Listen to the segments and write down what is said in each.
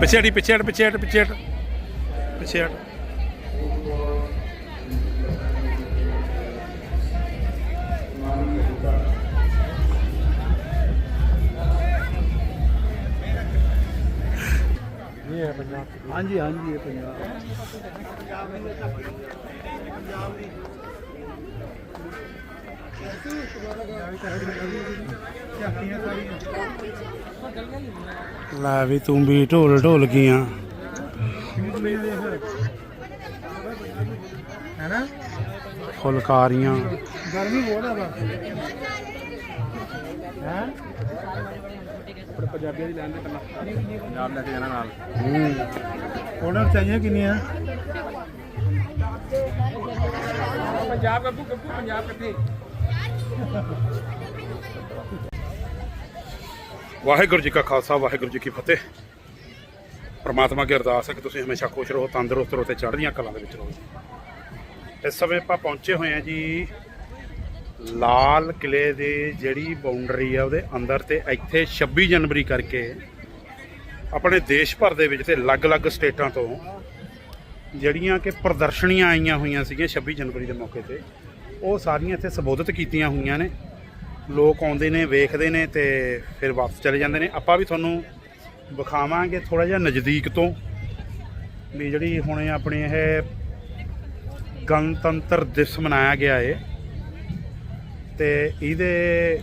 ਪਿੱਛੇ ਹਟੀ ਪਿੱਛੇ ਹਟ ਪਿੱਛੇ ਹਟ ਪਿੱਛੇ ਹਟ। ਪਿੱਛੇ ਹਟ। ਹਾਂਜੀ ਹਾਂਜੀ ਇਹ ਪੰਜਾਬ। ਲੈ ਵੀ ਤੂੰ ਵੀ ਢੋਲ ਢੋਲ ਗਈਆਂ। ਫੁਲਕਾਰੀਆਂ। ਗਰਮੀ ਬਹੁਤ ਆ ਵਾ ਹੈ? ਪੰਜਾਬੀਆਂ ਦੀ ਲੈਣ ਦੇ ਕੱਲਾ ਪੰਜਾਬ ਲੈ ਕੇ ਜਾਣਾ ਨਾਲ। ਹੂੰ। ਆਰਡਰ ਚਾਹੀਏ ਕਿੰਨੀਆਂ? ਪੰਜਾਬ ਗੱਗੂ ਗੱਗੂ ਪੰਜਾਬ ਕਿੱਥੇ? ਵਾਹਿਗੁਰੂ ਜੀ ਕਾ ਖਾਲਸਾ, ਵਾਹਿਗੁਰੂ ਜੀ ਕੀ ਫਤਿਹ। ਪਰਮਾਤਮਾ ਅੱਗੇ ਅਰਦਾਸ ਹੈ ਕਿ ਤੁਸੀਂ ਹਮੇਸ਼ਾ ਖੁਸ਼ ਰਹੋ, ਤੰਦਰੁਸਤ ਰਹੋ ਤੇ ਚੜ੍ਹਦੀਆਂ ਕਲਾਂ ਦੇ ਵਿੱਚ ਰਹੋ। ਇਸ ਸਮੇਂ ਆਪਾਂ ਪਹੁੰਚੇ ਹੋਏ ਹਾਂ ਜੀ ਲਾਲ ਕਿਲੇ ਦੇ ਜਿਹੜੀ ਬਾਉਂਡਰੀ ਆ ਉਹਦੇ ਅੰਦਰ ਤੇ ਇੱਥੇ 26 ਜਨਵਰੀ ਕਰਕੇ ਆਪਣੇ ਦੇਸ਼ ਭਰ ਦੇ ਵਿੱਚ ਤੇ ਅਲੱਗ-ਅਲੱਗ ਸਟੇਟਾਂ ਤੋਂ ਜਿਹੜੀਆਂ ਕਿ ਪ੍ਰਦਰਸ਼ਨੀਆਂ ਆਈਆਂ ਹੋਈਆਂ ਸੀਗੀਆਂ 26 ਜਨਵਰੀ ਦੇ ਮੌਕੇ ਤੇ। ਉਹ ਸਾਰੀਆਂ ਇੱਥੇ ਸੰਬੋਧਿਤ ਕੀਤੀਆਂ ਹੋਈਆਂ ਨੇ। ਲੋਕ ਆਉਂਦੇ ਨੇ, ਵੇਖਦੇ ਨੇ ਤੇ ਫਿਰ ਵਾਪਸ ਚਲੇ ਜਾਂਦੇ ਨੇ। ਆਪਾਂ ਵੀ ਤੁਹਾਨੂੰ ਵਿਖਾਵਾਂਗੇ ਥੋੜਾ ਜਿਹਾ ਨਜ਼ਦੀਕ ਤੋਂ ਵੀ ਜਿਹੜੀ ਹੁਣ ਆਪਣੀ ਇਹ ਗਣਤੰਤਰ ਦਿਵਸ ਮਨਾਇਆ ਗਿਆ ਏ। ਤੇ ਇਹਦੇ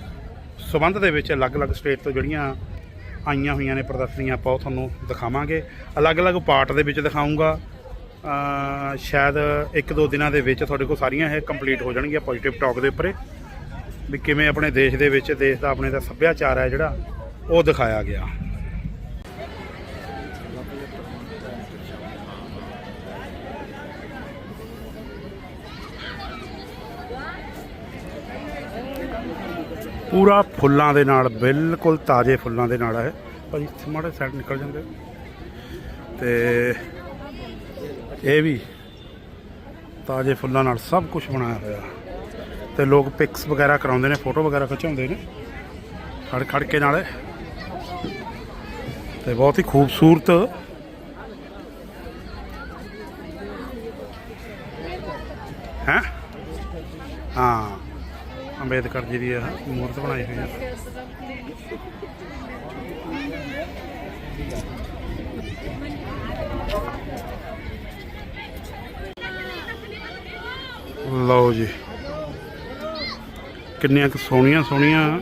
ਸਬੰਧ ਦੇ ਵਿੱਚ ਅਲੱਗ-ਅਲੱਗ ਸਟੇਟ ਤੋਂ ਜਿਹੜੀਆਂ ਆਈਆਂ ਹੋਈਆਂ ਨੇ ਪ੍ਰਦਰਸ਼ਨੀਆਂ ਆਪਾਂ ਉਹ ਤੁਹਾਨੂੰ ਦਿਖਾਵਾਂਗੇ। ਅਲੱਗ-ਅਲੱਗ ਪਾਰਟ ਦੇ ਵਿੱਚ ਦਿਖਾਉਂਗਾ ਸ਼ਾਇਦ ਇੱਕ ਦੋ ਦਿਨਾਂ ਦੇ ਵਿੱਚ ਤੁਹਾਡੇ ਕੋਲ ਸਾਰੀਆਂ ਇਹ ਕੰਪਲੀਟ ਹੋ ਜਾਣਗੀਆਂ ਪੋਜ਼ਿਟਿਵ ਟਾਕ ਦੇ ਉੱਪਰ। ਵੀ ਕਿਵੇਂ ਆਪਣੇ ਦੇਸ਼ ਦੇ ਵਿੱਚ, ਦੇਸ਼ ਦਾ ਆਪਣੇ ਦਾ ਸੱਭਿਆਚਾਰ ਹੈ ਜਿਹੜਾ, ਉਹ ਦਿਖਾਇਆ ਗਿਆ। ਪੂਰਾ ਫੁੱਲਾਂ ਦੇ ਨਾਲ, ਬਿਲਕੁਲ ਤਾਜ਼ੇ ਫੁੱਲਾਂ ਦੇ ਨਾਲ ਹੈ। ਭਾਜੀ ਇੱਥੇ ਮਾੜੇ ਸਾਈਡ ਨਿਕਲ ਜਾਂਦੇ। ਤੇ ਇਹ ਵੀ ਤਾਜ਼ੇ ਫੁੱਲਾਂ ਨਾਲ ਸਭ ਕੁਝ ਬਣਾਇਆ ਹੋਇਆ। ਤੇ ਲੋਕ ਪਿਕਸ ਵਗੈਰਾ ਕਰਾਉਂਦੇ ਨੇ ਫੋਟੋ ਵਗੈਰਾ ਖਿਚਾਉਂਦੇ ਨੇ। ਖੜ ਖੜ ਕੇ ਨਾਲੇ। ਤੇ ਬਹੁਤ ਹੀ ਖੂਬਸੂਰਤ ਹੈ? ਹਾਂ, ਅੰਬੇਦਕਰ ਜੀ ਦੀ ਇਹ ਮੂਰਤ ਬਣਾਈ ਹੋਈ ਹੈ। ਲਓ ਜੀ। ਕਿੰਨੀਆਂ ਕੁ ਸੋਹਣੀਆਂ ਸੋਹਣੀਆਂ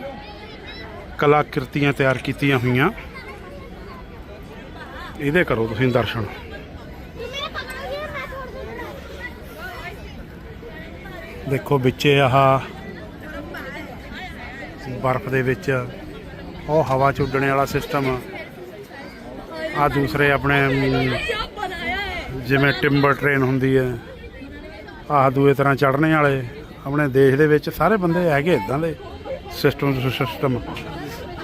ਕਲਾਕ੍ਰਿਤੀਆਂ ਤਿਆਰ ਕੀਤੀਆਂ ਹੋਈਆਂ। ਇਹਦੇ ਕਰੋ ਤੁਸੀਂ ਦਰਸ਼ਨ। ਦੇਖੋ ਵਿੱਚ ਆਹ ਬਰਫ਼ ਦੇ ਵਿੱਚ ਉਹ ਹਵਾ ਚ ਉੱਡਣੇ ਵਾਲਾ ਸਿਸਟਮ ਆ ਦੂਸਰੇ ਆਪਣੇ ਜਿਵੇਂ ਟਿੰਬਰ ਟ੍ਰੇਨ ਹੁੰਦੀ ਹੈ। ਆਹ ਦੂਏ ਤਰ੍ਹਾਂ ਚੜਨੇ ਵਾਲੇ ਆਪਣੇ ਦੇਸ਼ ਦੇ ਵਿੱਚ ਸਾਰੇ ਬੰਦੇ ਹੈਗੇ ਇਦਾਂ ਦੇ ਸਿਸਟਮ ਸਿਸਟਮ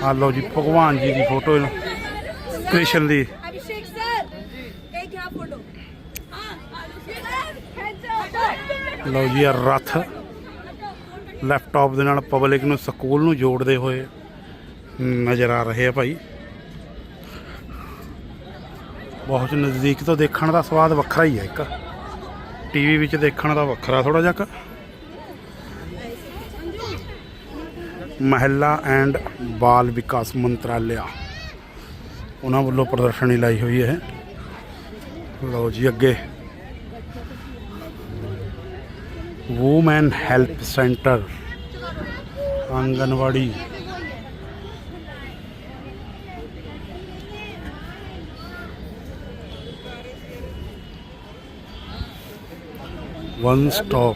ਆ ਲਓ ਜੀ ਭਗਵਾਨ ਜੀ ਦੀ ਫੋਟੋ ਕ੍ਰਿਸ਼ਨ ਦੀ। ਅਭਿਸ਼ੇਕ ਲਓ ਜੀ ਆ ਰੱਥ। ਲੈਪਟਾਪ ਦੇ ਨਾਲ ਪਬਲਿਕ ਨੂੰ ਸਕੂਲ ਨੂੰ ਜੋੜਦੇ ਹੋਏ ਨਜ਼ਰ ਆ ਰਹੇ ਆ ਭਾਈ। ਬਹੁਤ ਨਜ਼ਦੀਕ ਤੋਂ ਦੇਖਣ ਦਾ ਸਵਾਦ ਵੱਖਰਾ ਹੀ ਹੈ ਇੱਕ। ਟੀਵੀ ਵਿੱਚ ਦੇਖਣ ਦਾ ਵੱਖਰਾ ਥੋੜਾ ਜਿਹਾ ਮਹਿਲਾ ਐਂਡ ਬਾਲ ਵਿਕਾਸ ਮੰਤਰਾਲਿਆ। ਉਹਨਾਂ ਵੱਲੋਂ ਪ੍ਰਦਰਸ਼ਨੀ ਲਾਈ ਹੋਈ ਹੈ। ਲਓ ਜੀ ਅੱਗੇ। Woman help centre anganwadi. One stop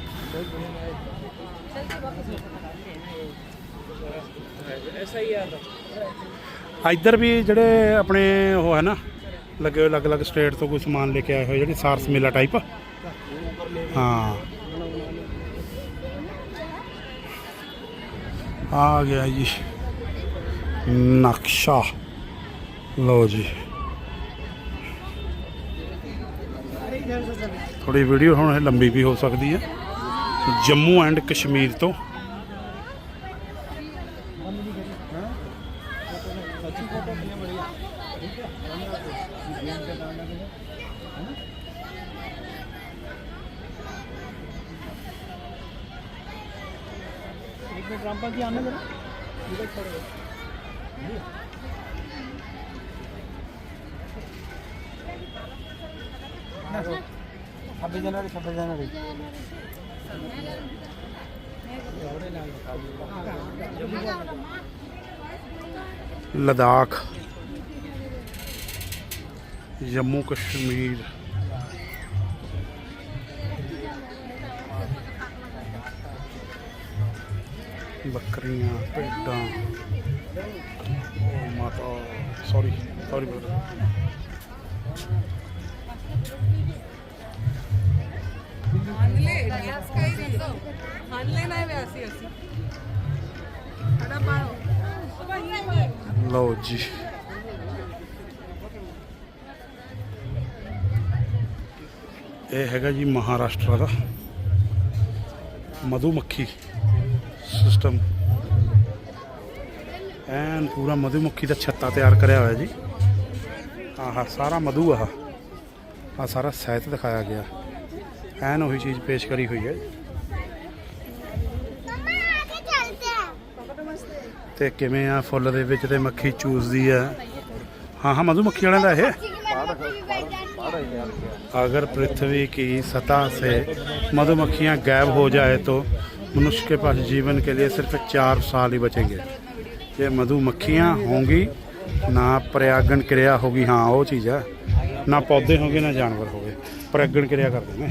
ਇੱਧਰ ਵੀ ਜਿਹੜੇ ਆਪਣੇ ਉਹ ਹੈ ਨਾ, ਲੱਗੇ ਅਲੱਗ-ਅਲੱਗ ਸਟੇਟ ਤੋਂ ਕੋਈ ਸਮਾਨ ਲੈ ਕੇ ਆਏ ਹੋਏ, ਜਿਹੜੇ ਸਾਰਸ ਮੇਲਾ ਟਾਈਪ ਹਾਂ। ਆ ਗਿਆ ਜੀ। ਨਕਸ਼ਾ। ਲਓ ਜੀ। ਥੋੜੀ ਵੀਡੀਓ ਹੁਣ ਇਹ ਲੰਬੀ ਵੀ ਹੋ ਸਕਦੀ ਹੈ। ਜੰਮੂ ਐਂਡ ਕਸ਼ਮੀਰ ਤੋਂ। ग्राम पंचायत आने देना इधर छोड़ो ना 26 ਜਨਵਰੀ 26 ਜਨਵਰੀ। ਲਦਾਖ ਜੰਮੂ ਕਸ਼ਮੀਰ। ਬੱਕਰੀਆਂ ਭੇਡਾਂ। ਮਾਤਾ ਸੌਰੀ ਸੌਰੀ ਬ੍ਰਦਰ ਲਓ ਜੀ। ਇਹ ਹੈਗਾ ਜੀ ਮਹਾਰਾਸ਼ਟਰ ਦਾ ਮਧੂਮੱਖੀ ਸਿਸਟਮ ਐਨ ਪੂਰਾ ਮਧੂਮੱਖੀ ਦਾ ਛੱਤਾ ਤਿਆਰ ਕਰਿਆ ਹੋਇਆ ਜੀ। ਆਹ, ਸਾਰਾ ਮਧੂ ਆਹ। ਆ ਸਾਰਾ ਸਹਿਤ ਦਿਖਾਇਆ ਗਿਆ। ਐਨ ਉਹੀ ਚੀਜ਼ ਪੇਸ਼ ਕਰੀ ਹੋਈ ਹੈ। ਤੇ ਕਿਵੇਂ ਆ ਫੁੱਲ ਦੇ ਵਿੱਚ ਤੇ ਮੱਖੀ ਚੂਸਦੀ ਆ ਹਾਂ ਹਾਂ ਮਧੂ ਮੱਖੀ ਵਾਲਿਆਂ ਦਾ ਇਹ अगर पृथ्वी की सतह से मधुमक्खियां गायब हो जाए तो मनुष्य के पास जीवन के लिए सिर्फ चार साल ही बचेंगे ये मधुमक्खियां होंगी ना प्रयागण क्रिया होगी हाँ वो चीज़ है ना पौधे होंगे ना जानवर होंगे प्रयागण क्रिया कर देना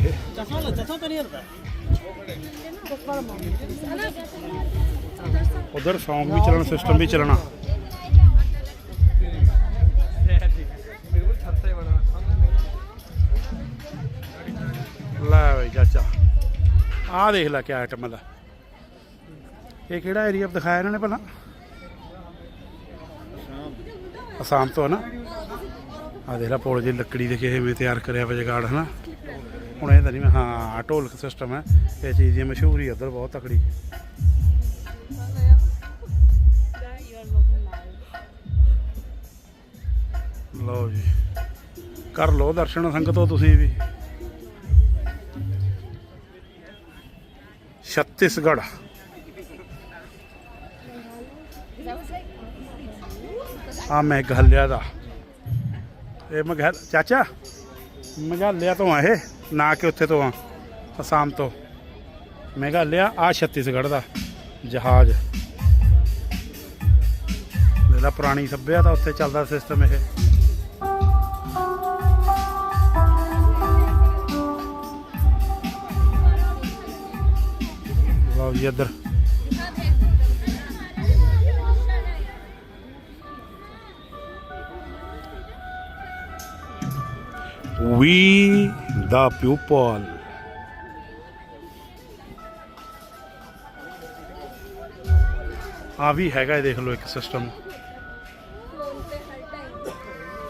ਉਧਰ ਸੌਂਗ ਵੀ ਚੱਲਣਾ ਸਿਸਟਮ ਵੀ ਚੱਲਣਾ। ਲੈ ਬਈ ਚਾਚਾ। ਆ ਦੇਖ ਲੈ ਕਿਆ ਆਈਟਮ ਦਾ ਇਹ ਕਿਹੜਾ ਏਰੀਆ ਦਿਖਾਇਆ ਇਹਨਾਂ ਨੇ ਭਲਾ ਅਸਾਮ ਤੋਂ ਨਾ ਆ ਦੇਖ ਲੈ, ਪੋਲ ਜੀ ਲੱਕੜੀ ਦੇ ਕਿਵੇਂ ਤਿਆਰ ਕਰਿਆ ਵਾ ਜਗਾੜ, ਹਨਾ? ਹੁਣ ਇਹ ਤਾਂ ਨਹੀਂ ਹਾਂ ਢੋਲਕ ਸਿਸਟਮ ਹੈ। ਇਹ ਚੀਜ਼ ਦੀ ਮਸ਼ਹੂਰੀ ਉਧਰ ਬਹੁਤ ਤਕੜੀ। ਲਓ ਜੀ। ਕਰ ਲਓ ਦਰਸ਼ਨ ਸੰਗਤੋ ਤੁਸੀਂ ਵੀ। ਛੱਤੀਸਗੜ੍ਹ। ਆ ਮੇਘਾਲਿਆ ਦਾ। ਇਹ ਮੇਘਾ ਚਾਚਾ ਮੇਘਾਲਿਆ ਤੋਂ ਆ ਇਹ, ਨਾ ਕਿ ਉੱਥੇ ਤੋਂ ਆ, ਅਸਾਮ ਤੋਂ। ਮੇਘਾਲਿਆ ਆ ਛੱਤੀਸਗੜ੍ਹ ਦਾ ਜਹਾਜ਼। ਜਿਹੜਾ ਪੁਰਾਣੀ ਸੱਭਿਅਤਾ ਉੱਥੇ ਚੱਲਦਾ ਸਿਸਟਮ ਇਹ। ਜੀ ਇੱਧਰ। We the people. ਆ ਵੀ ਹੈਗਾ ਇਹ ਦੇਖ ਲਓ ਇੱਕ ਸਿਸਟਮ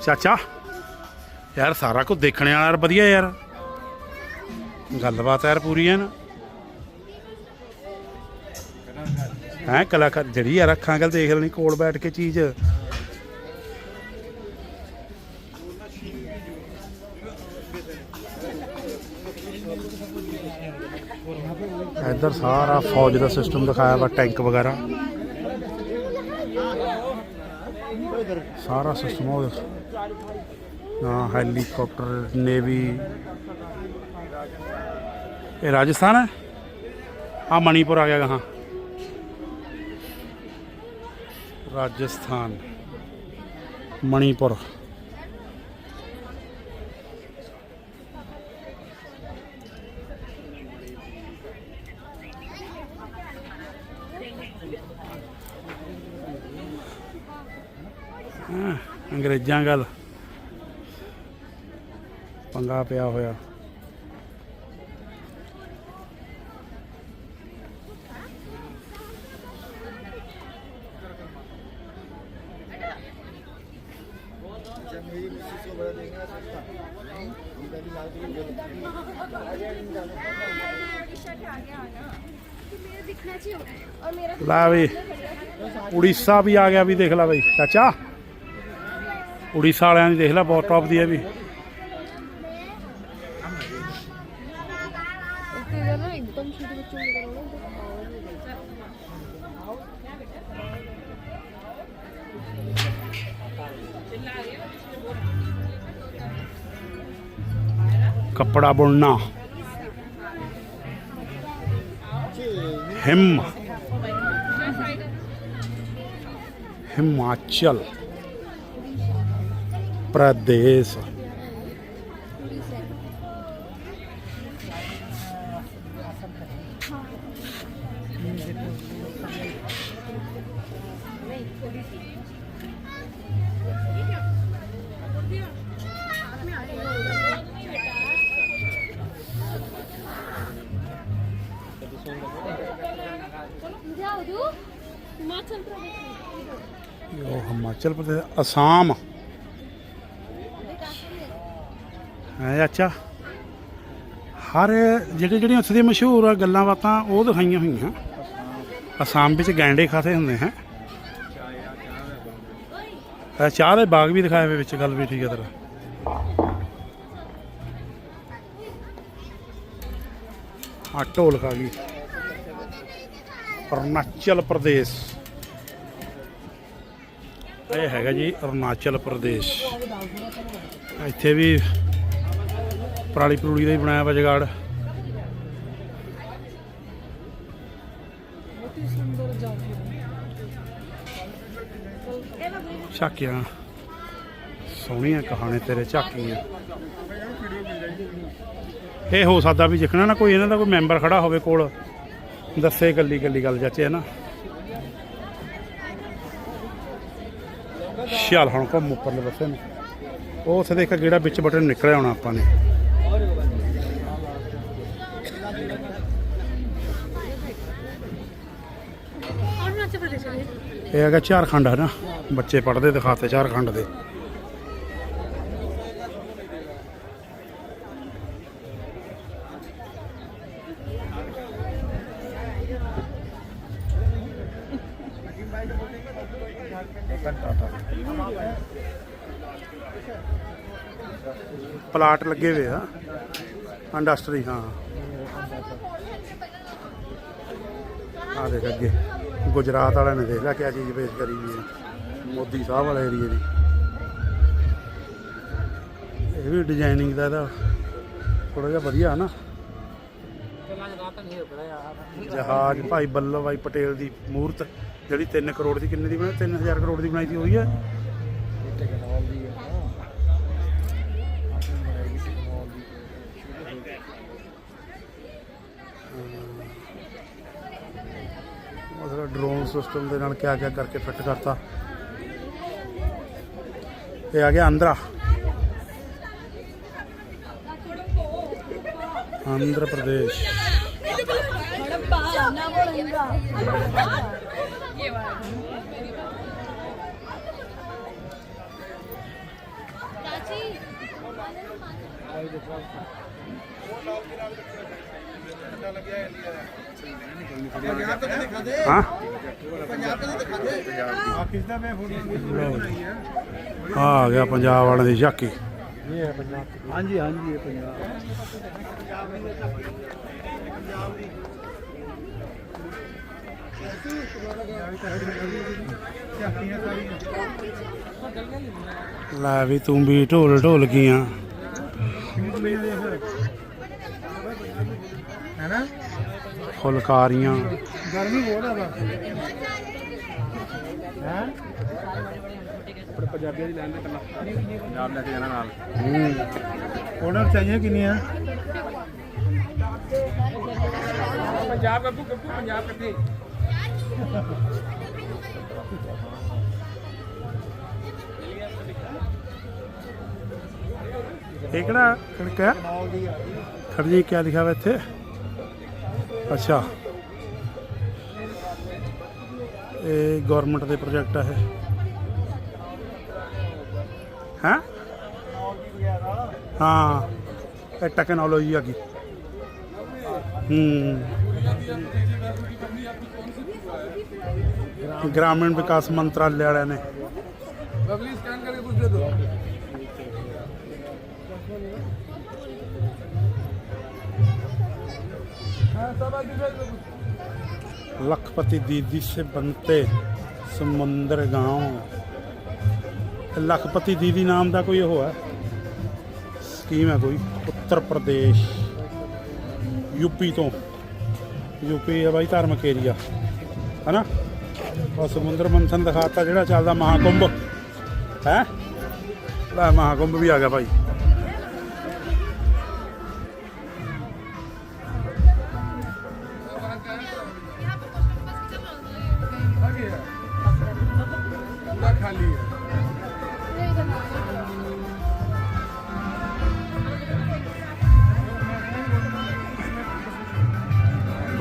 ਚਾਚਾ, ਯਾਰ ਸਾਰਾ ਕੁਝ ਦੇਖਣ ਵਾਲਾ ਯਾਰ, ਵਧੀਆ ਯਾਰ। ਗੱਲਬਾਤ ਯਾਰ ਪੂਰੀ ਹੈ ਨਾ। ਹੈ ਕਲਾਕਾਰ ਜਿਹੜੀ ਯਾਰ ਅੱਖਾਂ ਗੱਲ ਦੇਖ ਲੈਣੀ ਕੋਲ ਬੈਠ ਕੇ ਚੀਜ਼। ਇੱਧਰ ਸਾਰਾ ਫੌਜ ਦਾ ਸਿਸਟਮ ਦਿਖਾਇਆ ਵਾ, ਟੈਂਕ ਵਗੈਰਾ। ਸਾਰਾ ਸਿਸਟਮ ਉਹ ਹਾਂ ਹੈਲੀਕਾਪਟਰ, ਨੇਵੀ। ਇਹ ਰਾਜਸਥਾਨ ਹੈ? ਆ ਮਣੀਪੁਰ ਆ ਗਿਆ ਹਾਂ। ਰਾਜਸਥਾਨ ਮਣੀਪੁਰ। ਅੰਗਰੇਜ਼ਾਂ ਗੱਲ। ਪੰਗਾ ਪਿਆ ਹੋਇਆ। ਲਾ ਵੀ, ਉੜੀਸਾ ਵੀ ਆ ਗਿਆ ਵੀ ਦੇਖ ਲੈ ਬਈ, ਚਾਚਾ। ਉੜੀਸਾ ਵਾਲਿਆਂ ਦੀ ਦੇਖ ਲੈ, ਬਹੁਤ ਟੌਪ ਦੀ ਹੈ ਵੀ। ਕੱਪੜਾ ਬੁਣਨਾ। ਹਿਮ। ਹਿਮਾਚਲ ਪ੍ਰਦੇਸ਼। जाओ ਹਿਮਾਚਲ ਪ੍ਰਦੇਸ਼ ਅਸਾਮ। ਹੈ ਅੱਛਾ ਹਰ ਜਿਹੜੇ ਜਿਹੜੀਆਂ ਉੱਥੇ ਦੀਆਂ ਮਸ਼ਹੂਰ ਆ ਗੱਲਾਂ ਬਾਤਾਂ, ਉਹ ਦਿਖਾਈਆਂ ਹੋਈਆਂ। ਅਸਾਮ ਵਿੱਚ ਗੈਂਡੇ ਖਾਤੇ ਹੁੰਦੇ, ਹੈ? ਚਾਹ ਦੇ ਬਾਗ ਵੀ ਦਿਖਾਏ ਹੋਏ ਵਿੱਚ, ਗੱਲ ਵੀ ਠੀਕ ਹੈ ਤੇਰਾ। ਆ ਢੋਲਕ ਆ ਗਈ। ਅਰੁਣਾਚਲ ਪ੍ਰਦੇਸ਼। ਇਹ ਹੈਗਾ ਜੀ ਅਰੁਣਾਚਲ ਪ੍ਰਦੇਸ਼। ਇੱਥੇ ਵੀ ਪਰਾਲੀ ਪਰੂਲੀ ਦਾ ਹੀ ਬਣਾਇਆ ਵਾ ਜਗਾੜ। ਝਾਕੀਆਂ। ਸੋਹਣੀਆਂ ਕਹਾਣੀ ਤੇਰੇ ਝਾਕੀਆਂ। ਇਹ ਹੋ ਸਕਦਾ ਵੀ ਜਿਕਣਾ ਨਾ ਕੋਈ ਇਹਨਾਂ ਦਾ ਕੋਈ ਮੈਂਬਰ ਖੜਾ ਹੋਵੇ ਕੋਲ। ਦੱਸੇ ਗੱਲੀ ਗੱਲੀ ਗੱਲ ਜਾਚੇ ਹੈ ਨਾ? ਸ਼ਿਆਲ ਹੁਣ ਘੁੰਮ ਉੱਪਰਲੇ ਪਾਸੇ ਨੂੰ। ਉਹ ਉੱਥੇ ਦੇਖ ਗੇੜਾ ਵਿੱਚ ਬਟਨ ਨਿਕਲਿਆ ਹੋਣਾ ਆਪਾਂ ਨੇ। ਇਹ ਹੈਗਾ ਝਾਰਖੰਡ ਹੈ ਨਾ ਬੱਚੇ ਪੜਦੇ ਦਿਖਾਤੇ ਝਾਰਖੰਡ ਦੇ। ਪਲਾਟ ਲੱਗੇ ਹੋਏ ਆ। ਇੰਡਸਟਰੀ ਹਾਂ। ਆ ਦੇਖ ਅੱਗੇ। ਗੁਜਰਾਤ ਵਾਲਿਆਂ ਨੇ ਦੇਖ ਲਿਆ ਕਿਆ ਚੀਜ਼ ਪੇਸ਼ ਕਰੀ ਵੀ ਹੈ ਮੋਦੀ ਸਾਹਿਬ ਵਾਲੇ ਏਰੀਏ ਦੀ। ਇਹ ਵੀ ਡਿਜ਼ਾਈਨਿੰਗ ਦਾ ਇਹਦਾ ਥੋੜਾ ਜਿਹਾ ਵਧੀਆ ਨਾ। ਜਹਾਜ਼, ਭਾਈ ਬੱਲਭ ਭਾਈ ਪਟੇਲ ਦੀ ਮੂਰਤ, ਜਿਹੜੀ 3 ਕਰੋੜ ਦੀ ਕਿੰਨੇ ਦੀ ਬਣੀ? 3000 ਕਰੋੜ ਦੀ ਬਣਾਈ ਸੀ, ਉਹੀ ਹੈ। ਸਿਸਟਮ ਦੇ ਨਾਲ ਕਿਆ ਕਿਆ ਕਰਕੇ ਫਿੱਟ ਕਰਤਾ। ਇਹ ਆ ਗਿਆ ਆਂਧਰਾ ਆਂਧਰ ਪ੍ਰਦੇਸ਼। ਆ ਗਿਆ ਪੰਜਾਬ ਵਾਲੇ ਦੀ ਝਾਕੀ ਲੈ ਵੀ ਤੂੰ ਵੀ ਢੋਲ ਢੋਲ ਗਿਆ। ਫੁਲਕਾਰੀਆਂ। ਗਰਮੀ ਬਹੁਤ ਆ ਬਸ। ਹੈ? ਪਰ ਪੰਜਾਬੀਆਂ ਦੀ ਲੈਣ ਦਾ ਕੱਲਾ ਪੰਜਾਬ ਲੈ ਕੇ ਜਾਣਾ ਨਾਲ। ਹੂੰ। ਆਰਡਰ ਚਾਹੀਏ ਕਿੰਨੀਆਂ? ਪੰਜਾਬ ਗੱਪੂ ਗੱਪੂ ਪੰਜਾਬ ਕਿੱਥੇ ਇਹ ਕਿਹੜਾ ਕਣਕ ਹੈ? ਖੜਜੀ ਕੀ ਲਿਖਿਆ ਹੋਇਆ ਇੱਥੇ? ਅੱਛਾ। ਇਹ ਗਵਰਨਮੈਂਟ ਦੇ ਪ੍ਰੋਜੈਕਟ ਆ ਇਹ। ਹੈ? ਹਾਂ, ਇਹ ਟੈਕਨੋਲੋਜੀ ਆ ਗਈ। ਹੂੰ। ਗ੍ਰਾਮੀਣ ਵਿਕਾਸ ਮੰਤਰਾਲੇ ਵਾਲਿਆਂ ਨੇ। लखपति दीदी से बनते समुंदर गांव लखपति दीदी नाम ਦਾ ਕੋਈ ਉਹ ਹੈ ਸਕੀਮ ਹੈ ਕੋਈ ਉੱਤਰ ਪ੍ਰਦੇਸ਼ ਯੂਪੀ ਤੋਂ ਯੂਪੀ ਹੈ ਬਾਈ ਧਾਰਮਿਕ ਏਰੀਆ ਹਨਾ ਉਹ ਸਮੁੰਦਰ ਮੰਥਨ ਦਿਖਾਤਾ ਜਿਹੜਾ ਚੱਲਦਾ ਮਹਾਕੁੰਭ ਹੈ ਲੈ ਮਹਾਕੁੰਭ ਵੀ ਆ ਗਿਆ ਭਾਈ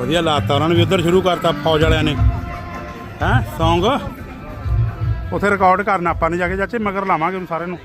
ਵਧੀਆ ਲਾਤਾ, ਉਹਨਾਂ ਨੇ ਵੀ ਉਧਰ ਸ਼ੁਰੂ ਕਰਤਾ ਫੌਜ ਵਾਲਿਆਂ ਨੇ। ਹੈ, Song? ਉਥੇ ਰਿਕਾਰਡ ਕਰਨਾ ਆਪਾਂ ਨੇ ਜਾ ਕੇ ਚਾਚੇ, ਮਗਰ ਲਾਵਾਂਗੇ ਉਹਨੂੰ ਸਾਰਿਆਂ ਨੂੰ।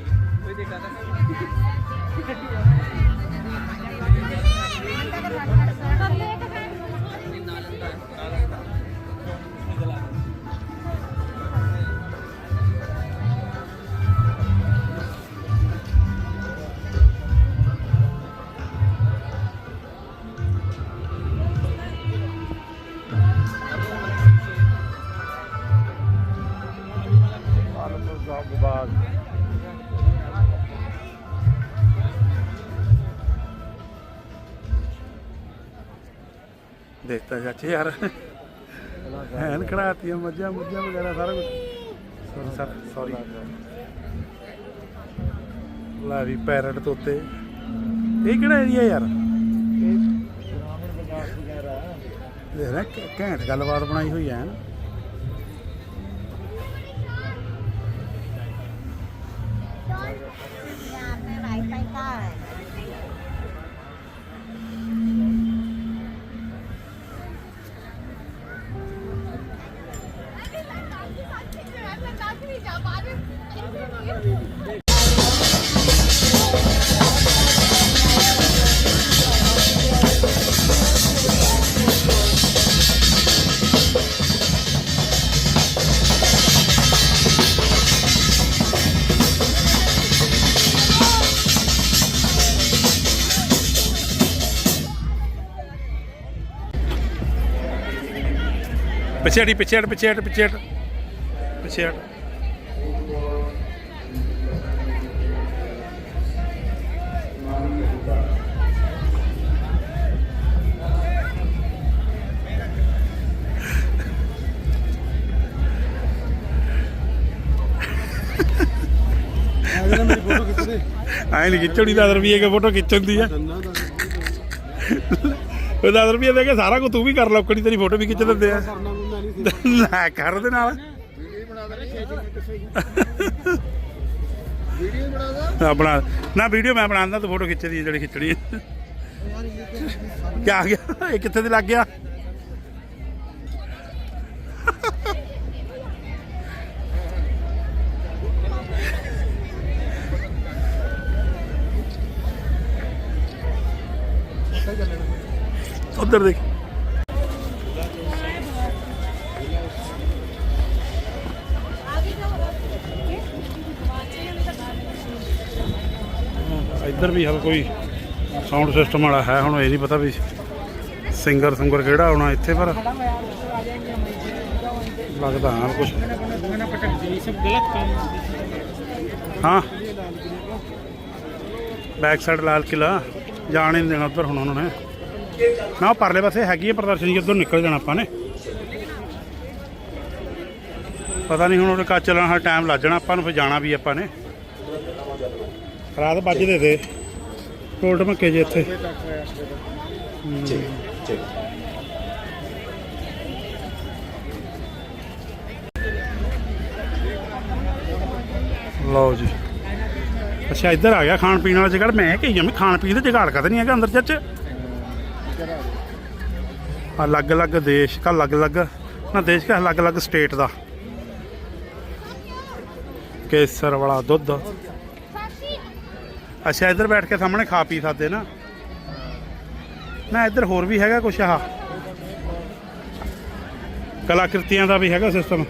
ਦੇਖਤਾ ਚਾਚੇ ਯਾਰ। ਹੈਨ ਕਢਾਤੀਆਂ ਮੱਝਾਂ ਮੁੱਝਾਂ ਵਗੈਰਾ ਸਾਰਾ ਕੁਝ ਸੌਰੀ ਲਾ ਵੀ ਪੈਰਟ ਤੋਤੇ। ਇਹ ਕਿਹੜਾ ਏਰੀਆ ਯਾਰ? ਦੇਖ ਨਾ ਘੈਂਟ ਗੱਲਬਾਤ ਬਣਾਈ ਹੋਈ ਹੈ ਨਾ ਪਿੱਛੇ ਹਟੀ ਪਿੱਛੇ ਹਟ ਪਿੱਛੇ ਹਟ ਨਹੀਂ ਖਿੱਚਣੀ 10 ਰੁਪਏ ਕੇ ਫੋਟੋ ਖਿੱਚਣ ਦੀ ਆ। ਉਹ 10 ਰੁਪਏ ਦੇ ਕੇ ਸਾਰਾ ਕੁ ਤੂੰ ਵੀ ਕਰ ਲੌਕੜੀ ਤੇਰੀ ਫੋਟੋ ਵੀ ਖਿੱਚ ਦਿੰਦੇ ਆ। ਲੈ ਕਰ ਦੇ ਨਾਲ। ਆਪਣਾ, ਨਾ ਵੀਡੀਓ ਮੈਂ ਬਣਾਉਂਦਾ, ਤੂੰ ਫੋਟੋ ਖਿੱਚਦੀ ਹੈ ਜਿਹੜੀ ਖਿੱਚਣੀ ਹੈ ਗਿਆ? ਇਹ ਕਿੱਥੇ ਦੇ ਲੱਗ ਗਿਆ? ਉਧਰ ਦੇਖ। ਇੱਧਰ ਵੀ ਹਲ ਕੋਈ ਸਾਊਂਡ ਸਿਸਟਮ ਵਾਲਾ ਹੈ, ਹੁਣ ਇਹ ਨਹੀਂ ਪਤਾ ਵੀ ਸਿੰਗਰ ਸਿੰਗਰ ਕਿਹੜਾ ਹੋਣਾ ਇੱਥੇ, ਪਰ ਲੱਗਦਾ ਹਾਂ ਕੁਝ ਹਾਂ। ਬੈਕ ਸਾਈਡ ਲਾਲ ਕਿਲਾ ਜਾਣ ਨਹੀਂ ਦੇਣਾ ਉੱਧਰ ਹੁਣ ਉਹਨਾਂ ਨੇ। ਨਾ, ਉਹ ਪਰਲੇ ਪਾਸੇ ਹੈਗੀ ਹੈ ਪ੍ਰਦਰਸ਼ਨੀ ਉੱਧਰ ਨਿਕਲ ਜਾਣਾ ਆਪਾਂ ਨੇ। ਪਤਾ ਨਹੀਂ ਹੁਣ ਉਹਦੇ ਕਾ ਚੱਲਣ ਹਾਂ ਟਾਈਮ ਲੱਗ ਜਾਣਾ, ਆਪਾਂ ਨੂੰ ਫਿਰ ਜਾਣਾ ਵੀ ਆਪਾਂ ਨੇ। ਰਾਤ ਵੱਜਦੇ ਤੇ। ਟੋਲ ਢਮੱਕੇ ਜੇ ਇੱਥੇ। ਲਓ ਜੀ। ਅੱਛਾ, ਇੱਧਰ ਆ ਗਿਆ ਖਾਣ ਪੀਣ ਵਾਲਾ ਜਗੜ। ਮੈਂ ਕਹੀ ਜਾਂਦੀ ਖਾਣ ਪੀਣ ਦੇ ਜਗਾੜ ਕਦ ਨਹੀਂ ਹੈਗਾ ਅੰਦਰ ਚੱਚ। ਅਲੱਗ-ਅਲੱਗ ਦੇਸ਼ ਦਾ ਅਲੱਗ-ਅਲੱਗ, ਨਾ ਦੇਸ਼ ਦਾ ਅਲੱਗ-ਅਲੱਗ ਸਟੇਟ ਦਾ। ਕੇਸਰ ਵਾਲਾ ਦੁੱਧ। ਅੱਛਾ, ਇੱਧਰ ਬੈਠ ਕੇ ਸਾਹਮਣੇ ਖਾ ਪੀ ਸਕਦੇ ਨਾ। ਨਾ, ਇੱਧਰ ਹੋਰ ਵੀ ਹੈਗਾ ਕੁਛ ਆਹ। ਕਲਾਕ੍ਰਿਤੀਆਂ ਦਾ ਵੀ ਹੈਗਾ ਸਿਸਟਮ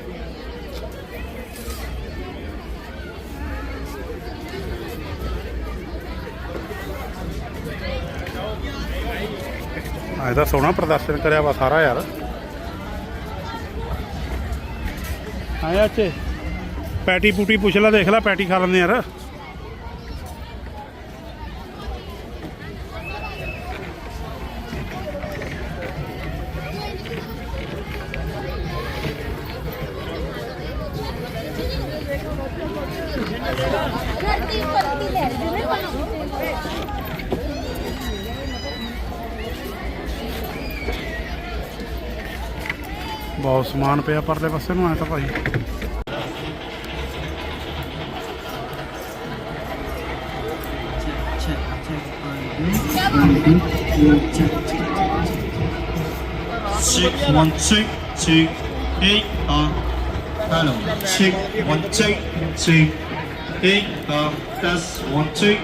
ਅੱਜ ਤਾਂ ਸੋਹਣਾ ਪ੍ਰਦਰਸ਼ਨ ਕਰਿਆ ਵਾ ਸਾਰਾ ਯਾਰ। ਆਇਆ ਚ ਪੈਟੀ ਪੂਟੀ ਪੁੱਛ ਲੈ, ਦੇਖ ਲੈ, ਪੈਟੀ ਖਾ ਲੈਂਦੇ ਯਾਰ। ਬਹੁਤ ਸਮਾਨ ਪਿਆ ਪਰਲੇ ਪਾਸੇ ਨੂੰ ਆਇਆ ਤਾਂ ਭਾਈ check one check check eight uh hello check one check check eight uh that's one check